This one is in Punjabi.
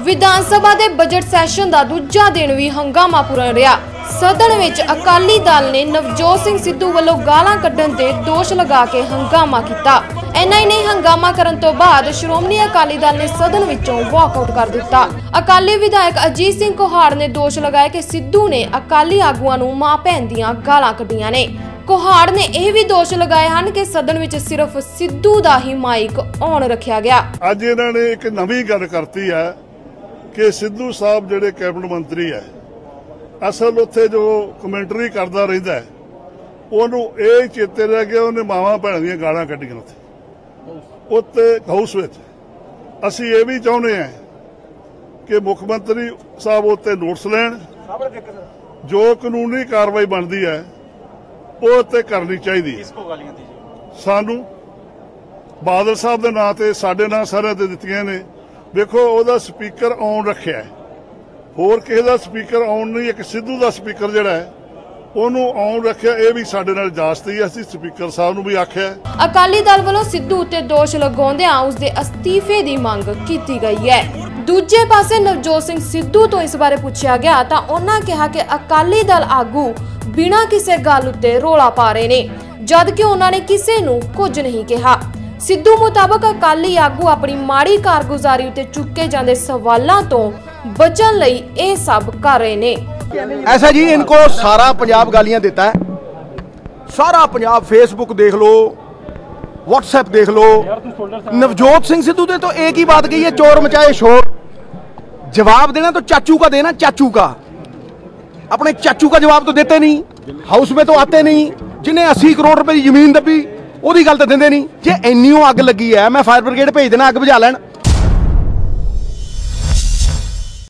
ਵਿਧਾਨ ਸਭਾ ਦੇ ਬਜਟ ਸੈਸ਼ਨ ਦਾ ਦੂਜਾ ਦਿਨ ਵੀ ਹੰਗਾਮਾਪੂਰਨ ਰਿਹਾ। ਸਦਨ ਵਿੱਚ ਅਕਾਲੀ ਦਲ ਨੇ ਨਵਜੋਤ ਸਿੰਘ ਸਿੱਧੂ ਵੱਲੋਂ ਗਾਲਾਂ ਕੱਢਣ ਦੇ ਦੋਸ਼ ਲਗਾ ਕੇ ਹੰਗਾਮਾ ਕੀਤਾ। ਇੰਨਾ ਹੀ ਹੰਗਾਮਾ ਕਰਨ ਤੋਂ ਬਾਅਦ ਸ਼੍ਰੋਮਣੀ ਅਕਾਲੀ ਦਲ ਨੇ ਸਦਨ ਵਿੱਚੋਂ ਵਾਕਆਊਟ ਕਰ ਦਿੱਤਾ। ਅਕਾਲੀ ਵਿਧਾਇਕ ਅਜੀਤ ਸਿੰਘ ਕੋਹਾੜ ਨੇ ਦੋਸ਼ ਲਗਾਇਆ ਕਿ ਸਿੱਧੂ ਨੇ ਅਕਾਲੀ ਆਗੂਆਂ ਨੂੰ ਮਾਂ ਭੈਣ ਦੀਆਂ ਗਾਲਾਂ ਕੱਢੀਆਂ ਨੇ। ਕੋਹਾੜ ਨੇ ਇਹ ਵੀ ਦੋਸ਼ ਲਗਾਏ ਹਨ ਕਿ ਸਦਨ ਵਿੱਚ ਸਿਰਫ ਸਿੱਧੂ ਦਾ ਹੀ ਮਾਈਕ ਔਨ ਰੱਖਿਆ ਗਿਆ। ਅੱਜ ਇਹਨਾਂ ਨੇ ਇੱਕ ਨਵੀਂ ਗੱਲ ਕਰਤੀ ਹੈ ਕਿ ਸਿੱਧੂ ਸਾਹਿਬ ਜਿਹੜੇ ਕੈਬਨਿਟ ਮੰਤਰੀ ਹੈ, ਅਸਲ ਉੱਥੇ ਜੋ ਕਮੈਂਟਰੀ ਕਰਦਾ ਰਹਿੰਦਾ ਹੈ, ਉਹਨੂੰ ਇਹ ਚੇਤੇ ਰਹਿ ਗਿਆ, ਉਹਨੇ ਮਾਵਾਂ ਭੈਣਾਂ ਦੀਆਂ ਗਾਲਾਂ ਕੱਢੀਆਂ ਉੱਥੇ। ਉੱਤੇ ਹਾਊਸ ਵਿੱਚ। ਅਸੀਂ ਇਹ ਵੀ ਚਾਹੁੰਦੇ ਹਾਂ ਕਿ ਮੁੱਖ ਮੰਤਰੀ ਸਾਹਿਬ ਉੱਤੇ ਨੋਟਿਸ ਲੈਣ। ਜੋ ਕਾਨੂੰਨੀ ਕਾਰਵਾਈ ਬਣਦੀ ਹੈ, ਉਹ ਤੇ ਕਰਨੀ ਚਾਹੀਦੀ ਹੈ। ਸਾਨੂੰ ਬਾਦਲ ਸਾਹਿਬ ਦੇ ਨਾਂ ਤੇ ਸਾਡੇ ਨਾਂ ਸਾਰਿਆਂ ਤੇ ਦਿੱਤੀਆਂ ਨੇ। ਵੇਖੋ, ਉਹਦਾ ਸਪੀਕਰ ਔਨ ਰੱਖਿਆ ਹੋਰ ਕਿਸੇ ਦਾ ਸਪੀਕਰ ਔਨ ਨਹੀਂ, ਇੱਕ ਸਿੱਧੂ ਦਾ ਸਪੀਕਰ ਜਿਹੜਾ ਹੈ, ਉਹਨੂੰ ਔਨ ਰੱਖਿਆ, ਇਹ ਵੀ ਸਾਡੇ ਨਾਲ ਇਜਾਜ਼ਤ ਹੀ ਅਸੀਂ ਸਪੀਕਰ ਸਾਹਿਬ ਨੂੰ ਵੀ ਆਖਿਆ ਅਕਾਲੀ ਦਲ ਵੱਲੋਂ ਸਿੱਧੂ ਉੱਤੇ ਦੋਸ਼ ਲਗਾਉਂਦਿਆਂ ਉਸ ਦੇ ਅਸਤੀਫੇ ਦੀ ਮੰਗ ਕੀਤੀ ਗਈ ਹੈ। ਦੂਜੇ ਪਾਸੇ ਨਵਜੋਤ ਸਿੰਘ ਸਿੱਧੂ ਤੋਂ ਇਸ ਬਾਰੇ ਪੁੱਛਿਆ ਗਿਆ ਤਾਂ ਉਹਨਾਂ ਕਿਹਾ ਕਿ ਅਕਾਲੀ ਦਲ ਆਗੂ ਬਿਨਾਂ ਕਿਸੇ ਗੱਲ ਉੱਤੇ ਰੋਲਾ ਪਾ ਰਹੇ ਨੇ ਜਦ ਕਿ ਉਹਨਾਂ ਨੇ ਕਿਸੇ ਨੂੰ ਕੁਝ ਨਹੀਂ ਕਿਹਾ। ਸਿੱਧੂ ਮੁਤਾਬਕ ਅਕਾਲੀ ਆਗੂ ਆਪਣੀ ਮਾੜੀ ਕਾਰਗੁਜ਼ਾਰੀ ਉੱਤੇ ਚੁੱਕੇ ਜਾਂਦੇ ਸਵਾਲਾਂ ਤੋਂ ਬਚਣ ਲਈ ਇਹ ਸਭ ਕਰ ਰਹੇ ਨੇ ऐसा जी इनको सारा पंजाब गालियां देता है सारा पंजाब फेसबुक देख लो व्हाट्सएप देख लो नवजोत सिंह सिद्धू ने तो एक ही बात कही है चोर मचाए शोर जवाब देना तो चाचू का देना चाचू का अपने चाचू का जवाब तो देते नहीं हाउस में तो आते नहीं जिन्हें 80 करोड़ रुपए की ਜ਼ਮੀਨ ਦੱਬੀ ਉਹਦੀ ਗੱਲ ਤਾਂ ਦਿੰਦੇ ਨਹੀਂ। ਜੇ ਇੰਨੀ ਉਹ ਅੱਗ ਲੱਗੀ ਹੈ, ਮੈਂ ਫਾਇਰ ਬ੍ਰਿਗੇਡ ਭੇਜ ਦੇਣਾ, ਅੱਗ ਬੁਝਾ ਲੈਣ।